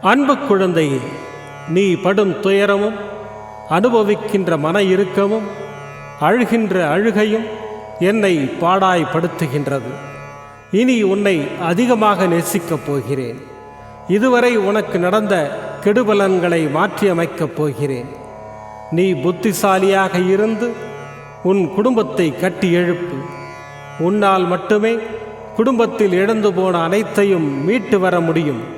அன்பு குழந்தையே நீ படும் துயரமும் அனுபவிக்கின்ற மன இறுக்கமும் அழுகின்ற அழுகையும் என்னை பாடாய்படுத்துகின்றது இனி உன்னை அதிகமாக நேசிக்கப் போகிறேன். இதுவரை உனக்கு நடந்த கெடுபலன்களை மாற்றியமைக்கப் போகிறேன். நீ புத்திசாலியாக இருந்து உன் குடும்பத்தை கட்டி எழுப்பு. உன்னால் மட்டுமே குடும்பத்தில் இழந்து போன அனைத்தையும் மீட்டு வர முடியும்.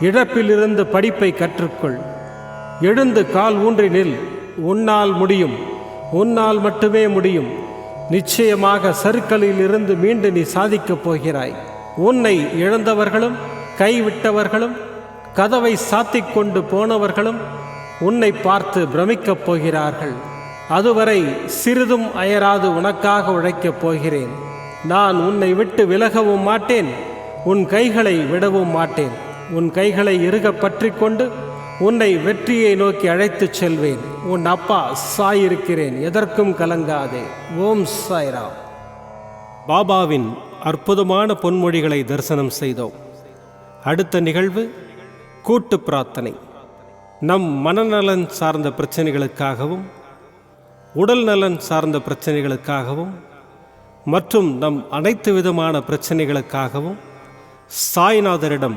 இழப்பிலிருந்து படிப்பை கற்றுக்கொள். எழுந்து கால் ஊன்றி நில். உன்னால் முடியும். உன்னால் மட்டுமே முடியும். நிச்சயமாக சருக்களில் இருந்து மீண்டு நீ சாதிக்கப் போகிறாய். உன்னை இழந்தவர்களும் கைவிட்டவர்களும் கதவை சாத்திக் கொண்டு போனவர்களும் உன்னை பார்த்து பிரமிக்கப் போகிறார்கள். அதுவரை சிறிதும் அயராது உனக்காக உழைக்கப் போகிறேன். நான் உன்னை விட்டு விலகவும் மாட்டேன். உன் கைகளை விடவும் மாட்டேன். உன் கைகளை இறுக பற்றி கொண்டு உன்னை வெற்றியை நோக்கி அழைத்துச் செல்வேன். உன் அப்பா சாயிருக்கிறேன் எதற்கும் கலங்காதே. ஓம் சாய்ராம். பாபாவின் அற்புதமான பொன்மொழிகளை தரிசனம் செய்தோம். அடுத்த நிகழ்வு கூட்டு பிரார்த்தனை. நம் மனநலன் சார்ந்த பிரச்சனைகளுக்காகவும் உடல் நலன் சார்ந்த பிரச்சனைகளுக்காகவும் மற்றும் நம் அனைத்து விதமான பிரச்சனைகளுக்காகவும் சாய்நாதரிடம்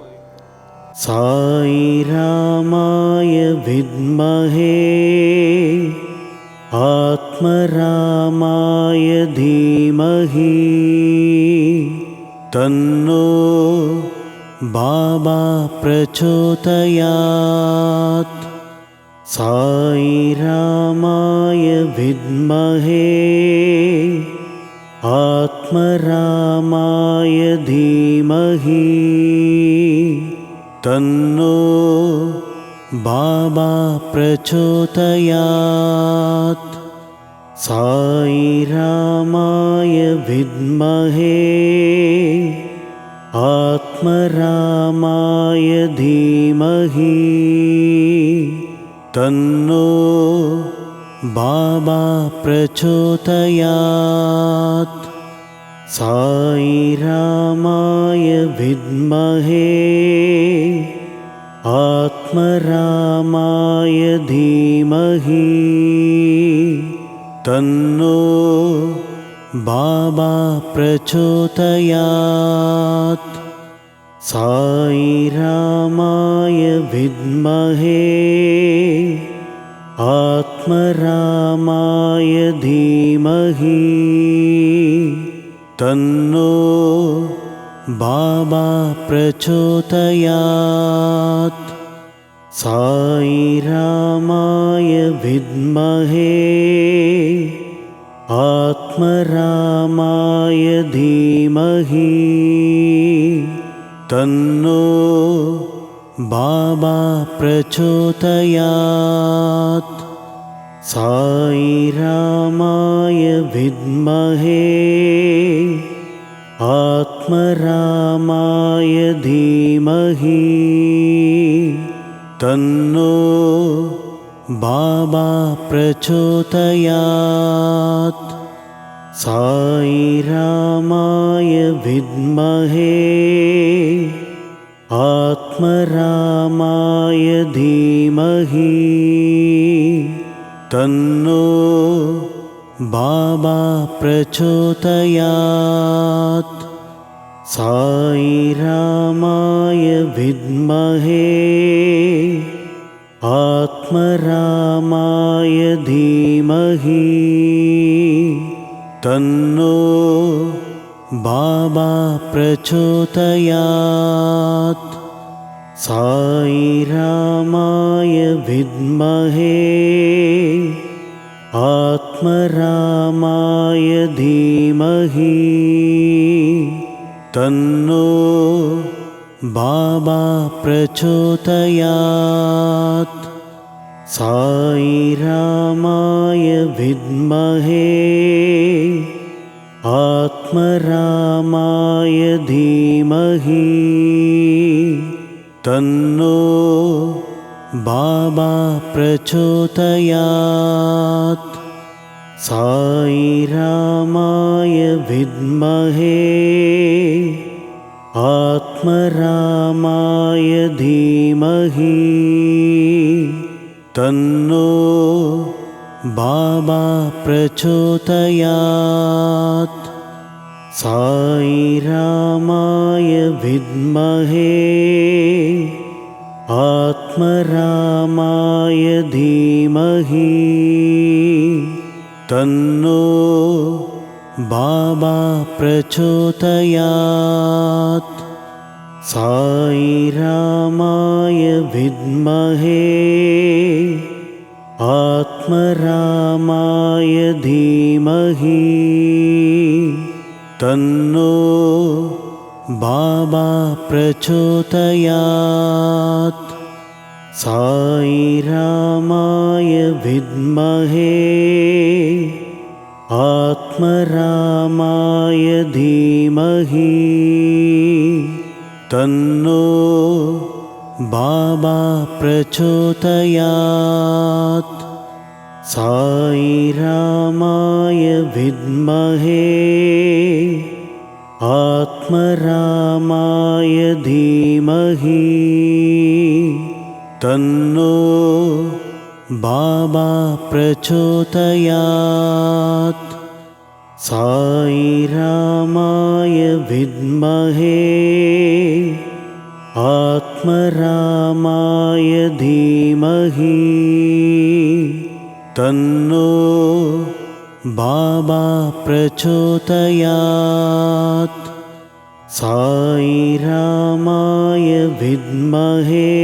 रामाय विद्महे आत्मरामाय धीमहि। तन्नो बाबा प्रचोदयात्। साई रामाय विद्महे आत्मरामाय तन्नो बाबा प्रचोदयात्। साई रामाय विद्महे आत्मरामाय धीमहि। तन्नो बाबा प्रचोदयात्। साई रामाय विद्महे आत्मरामाय धीमहि तन्नो बाबा प्रचोदयात्। साई रामाय विद्महे आत्मरामाय धीमहि तन्नो बाबा प्रचोदयात्। साई रामाय विद्महे। आत्मरामाय धीमहि। तन्नो बाबा प्रचोदयात्। साई रामाय विद्महे। आत्मरामाय रामाय धीमहि तन्नो बाबा प्रचोदयात्। साई रामाय विद्महे आत्मरामाय धीमहि तन्नो बाबा प्रचोदयात् रामाय विद्महे आत्मरामाय धीमहि। तन्नो बाबा प्रचोदयात्। रामाय विद्महे आत्मरामाय धीमहि तन्नो बाबा प्रचोदयात्। साई रामाय विद्महे। आत्मरामाय धीमहि। तन्नो बाबा प्रचोदयात् रामाय विद्महे। आत्मरामाय धीमहि। तन्नो बाबा प्रचोदयात्। रामाय विद्महे। आत्मरामाय धीमहि तन्नो बाबा प्रचोदयात्। साई रामाय विद्महे आत्मरामाय धीमहि तन्नो बाबा प्रचोदयात् साई रामाय विद्महे आत्मरामाय धीमहि। तन्नो बाबा प्रचोदयात्। साई रामाय विद्महे आत्मरामाय धीमहि तन्नो बाबा प्रचोदयात्। साई रामाय विद्महे आत्मरामाय धीमहि। तन्नो बाबा प्रचोदयात्। साई रामाय विद्महे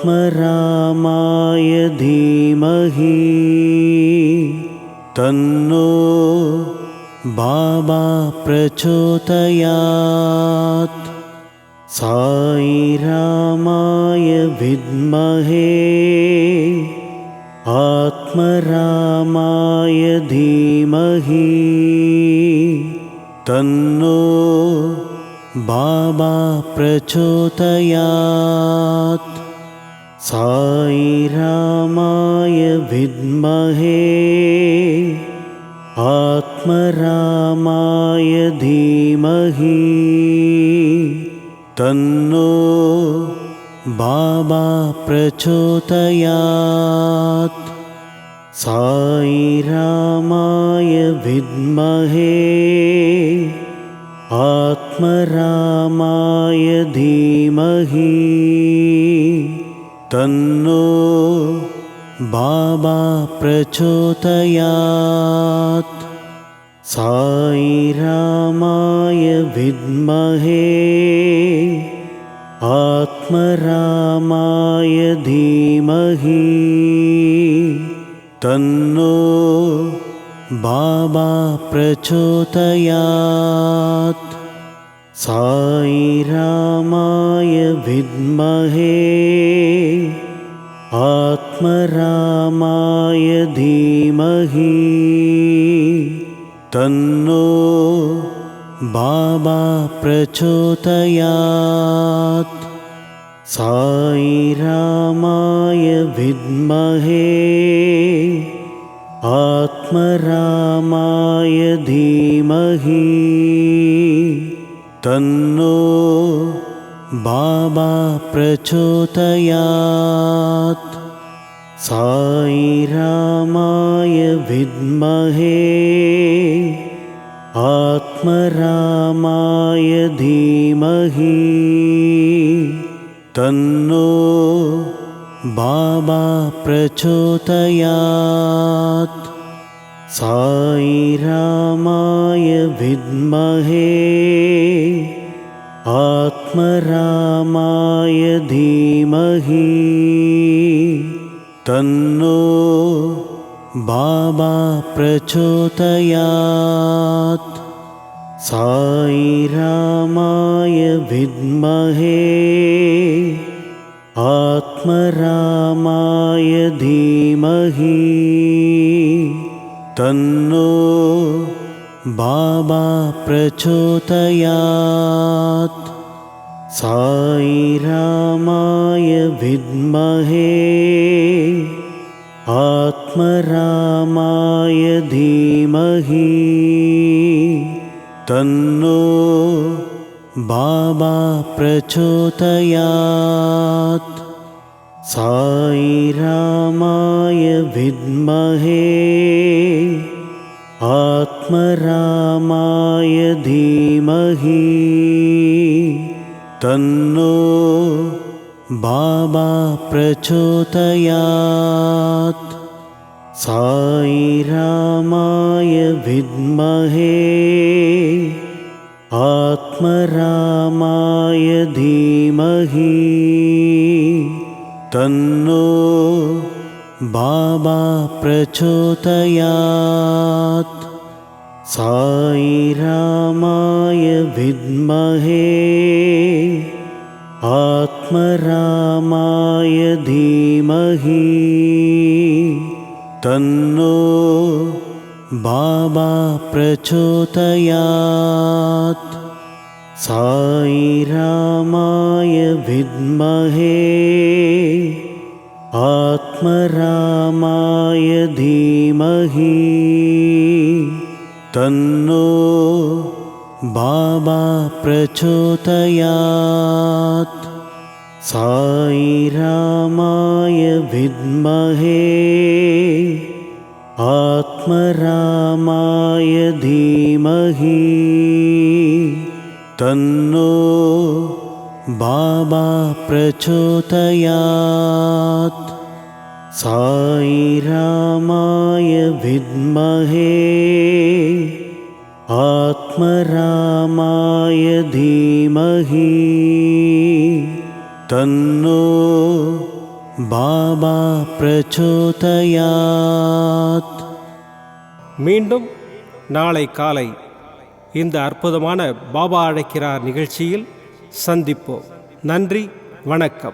आत्मरामाय धीमहि। तन्नो बाबा प्रचोदयात्। साई रामाय विद्महे। आत्मरामाय धीमहि। तन्नो बाबा प्रचोदयात् रामाय विद्महे आत्मरामाय धीमहि तन्नो बाबा प्रचोदयात्। साई रामाय विद्महे आत्मरामाय धीमहि तन्नो बाबा प्रचोदयात्। साई रामाय विद्महे आत्मरामाय धीमहि। तन्नो बाबा प्रचोदयात्। साई रामाय विद्महे रामाय विद्महे आत्मरामाय धीमहि तन्नो बाबा प्रचोदयात्। साई रामाय विद्महे आत्मरामाय धीमहि तन्नो बाबा प्रचोदयात् साई रामाय विद्महे आत्मरामाय धीमहि तन्नो बाबा प्रचोदयात्। साई रामाय विद्महे आत्मरामाय धीमहि तन्नो बाबा प्रचोदयात्। साई रामाय विद्महे आत्मरामाय धीमहि। तन्नो बाबा प्रचोदयात्। साई रामाय विद्महे आत्मरामाय धीमहि तन्नो बाबा प्रचोदयात्। साई रामाय विद्महे आत्मरामाय धीमहि तन्नो बाबा प्रचोदयात्। साई रामाय विद्महे। आत्मरामाय धीमहि। तन्नो बाबा प्रचोदयात्। साई रामाय विद्महे आत्मरामाय धीमहि तन्नो बाबा प्रचोदयात्। साई रामाय विद्महे आत्मरामाय धीमहि तन्नो बाबा प्रचोदयात् रामाय विद्महे आत्मरामाय धीमहि तन्नो बाबा प्रचोदयात्। साई रामाय विद्महे आत्मरामाय धीमहि तन्नो बाबा प्रचोदयात् மீண்டும் நாளை காலை இந்த அற்புதமான பாபா அழைக்கிறார் நிகழ்ச்சியில் சந்திப்போம் நன்றி வணக்கம்